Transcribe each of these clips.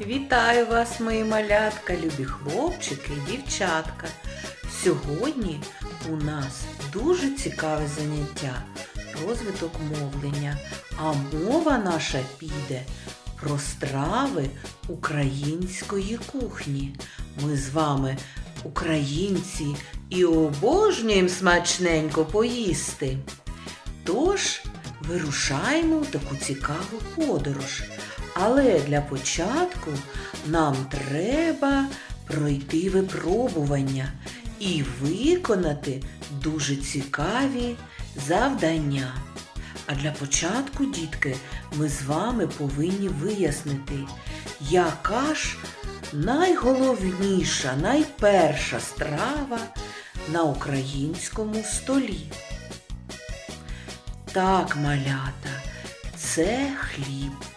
Вітаю вас, мої малятка, любі хлопчики і дівчатка. Сьогодні у нас дуже цікаве заняття розвиток мовлення, а мова наша піде про страви української кухні. Ми з вами українці і обожнюємо смачненько поїсти. Тож вирушаємо в таку цікаву подорож. Але для початку нам треба пройти випробування і виконати дуже цікаві завдання. А для початку, дітки, ми з вами повинні вияснити, яка ж найголовніша, найперша страва на українському столі. Так, малята, це хліб.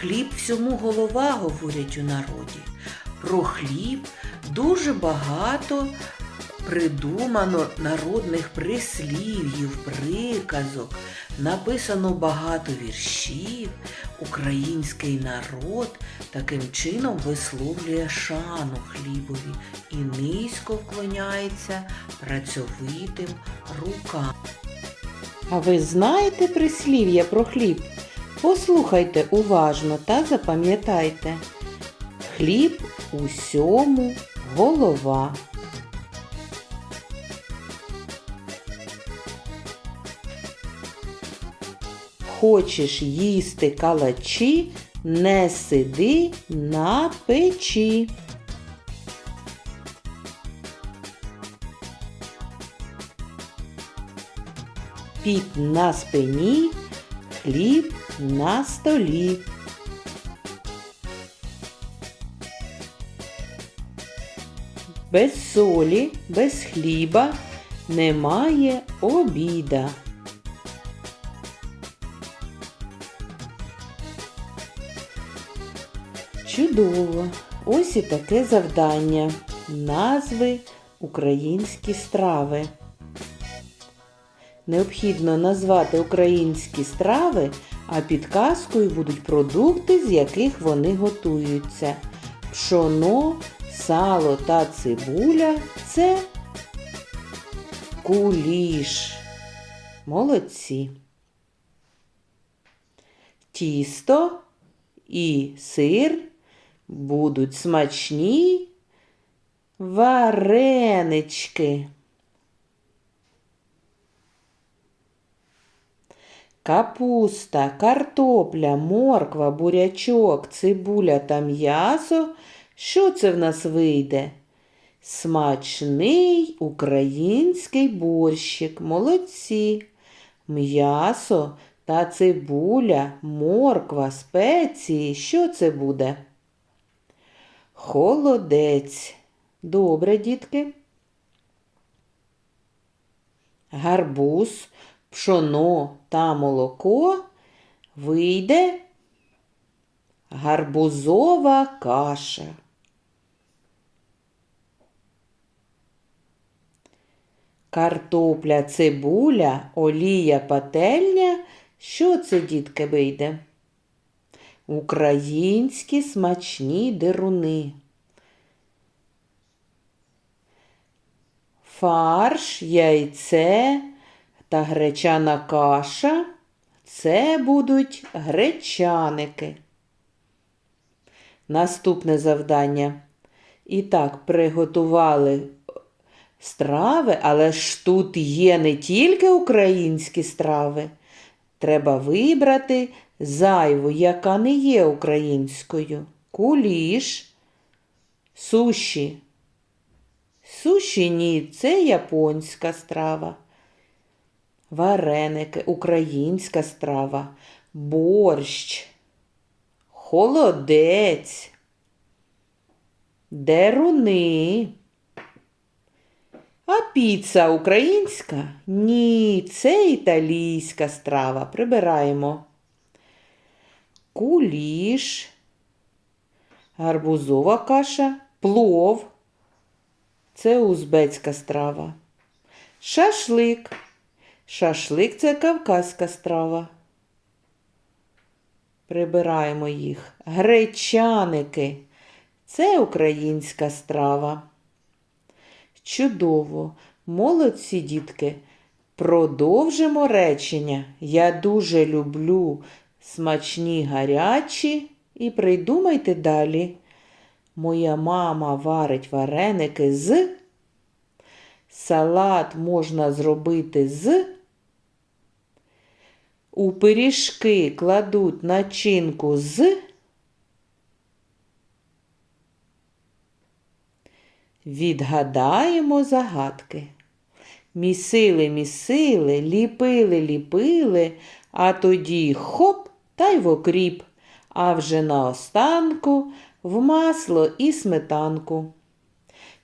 Хліб всьому голова, говорять у народі. Про хліб дуже багато придумано народних прислів'їв, приказок, написано багато віршів. Український народ таким чином висловлює шану хлібові і низько вклоняється працьовитим рукам. А ви знаєте прислів'я про хліб? Послухайте уважно та запам'ятайте. Хліб усьому голова. Хочеш їсти калачі, не сиди на печі. Піт на спині, хліб на столі. Без солі, без хліба немає обіда. Чудово! Ось і таке завдання. Назви українські страви. Необхідно назвати українські страви, а підказкою будуть продукти, з яких вони готуються. Пшоно, сало та цибуля це куліш. Молодці. Тісто і сир будуть смачні варенички. Капуста, картопля, морква, бурячок, цибуля та м'ясо. Що це в нас вийде? Смачний український борщик. Молодці. М'ясо та цибуля, морква, спеції. Що це буде? Холодець. Добре, дітки. Гарбуз, пшоно та молоко вийде гарбузова каша. Картопля, цибуля, олія, пательня. Що це, дітки, вийде? Українські смачні деруни. Фарш, яйце та гречана каша це будуть гречаники. Наступне завдання. І так, приготували страви, але ж тут є не тільки українські страви. Треба вибрати зайву, яка не є українською. Куліш, суші. Суші ні, це японська страва. Вареники, українська страва, борщ, холодець, деруни. А піца українська? Ні, це італійська страва. Прибираємо. Куліш, гарбузова каша, плов. Це узбецька страва. Шашлик. Шашлик це кавказька страва. Прибираємо їх. Гречаники. Це українська страва. Чудово. Молодці, дітки. Продовжимо речення. Я дуже люблю смачні гарячі. І придумайте далі. Моя мама варить вареники з. Салат можна зробити з. У пиріжки кладуть начинку з. Відгадаємо загадки. Місили, місили, ліпили, ліпили, а тоді хоп та й в окріп, а вже наостанку в масло і сметанку.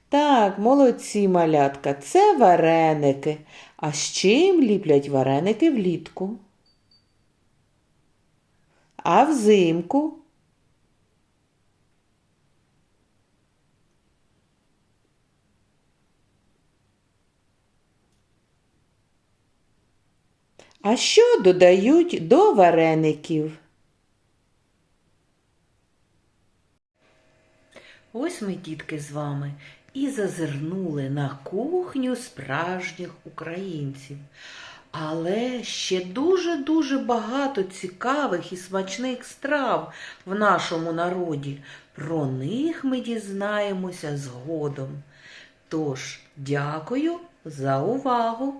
Так, молодці малятка, це вареники. А з чим ліплять вареники влітку? А взимку? А що додають до вареників? Ось ми, дітки, з вами і зазирнули на кухню справжніх українців. Але ще дуже-дуже багато цікавих і смачних страв в нашому народі. Про них ми дізнаємося згодом. Тож, дякую за увагу!